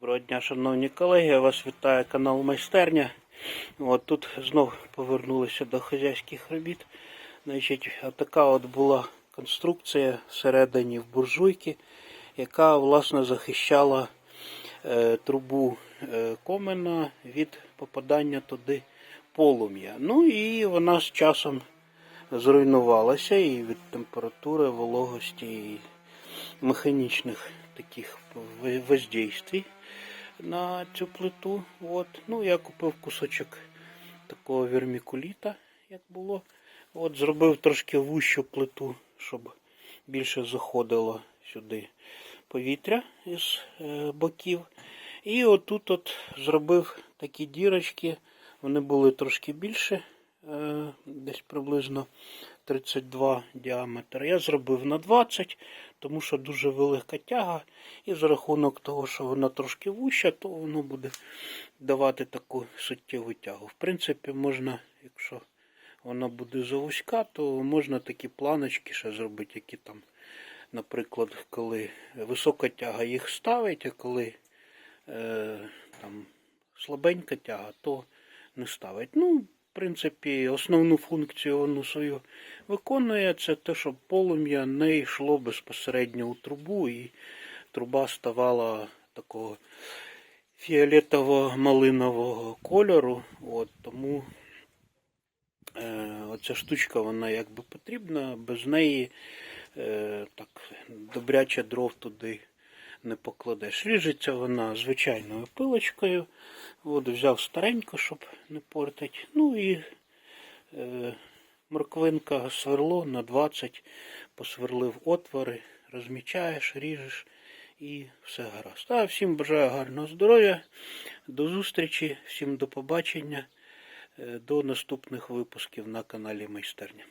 Доброго дня, шановні колеги. Вас вітає канал Майстерня. От тут знов повернулися до хазяйських робіт. Значить, така от була конструкція всередині в буржуйки, яка власне захищала е, трубу е, комина від попадання туди полум'я. Ну і вона з часом зруйнувалася і від температури, вологості, і механічних таких воздействий на цю плиту. От. Ну, я купив кусочок такого вермікуліта, як було. От, зробив трошки вущу плиту, щоб більше заходило сюди повітря із е, боків. І отут от зробив такі дірочки. Вони були трошки більше, десь приблизно 32 діаметр. Я зробив на 20, тому що дуже велика тяга. І за рахунок того, що вона трошки вуща, то воно буде давати таку суттєву тягу. В принципі, можна, якщо вона буде завузька, то можна такі планочки ще зробити, які там, наприклад, коли висока тяга їх ставить, а коли е, там слабенька тяга, то не ставить. Ну, принципі, основну функцію воно свою виконує, це те, щоб полум'я не йшло безпосередньо у трубу, і труба ставала такого фіолетово-малинового кольору. От, тому е, оця штучка, вона якби потрібна, без неї е, так добряче дров туди не покладеш. Ріжеться вона звичайною пилочкою. От, взяв стареньку, щоб не портить. Ну і е, морквинка сверло на 20, посверлив отвори, розмічаєш, ріжеш і все гаразд. А всім бажаю гарного здоров'я, до зустрічі, всім до побачення, е, до наступних випусків на каналі Майстерня.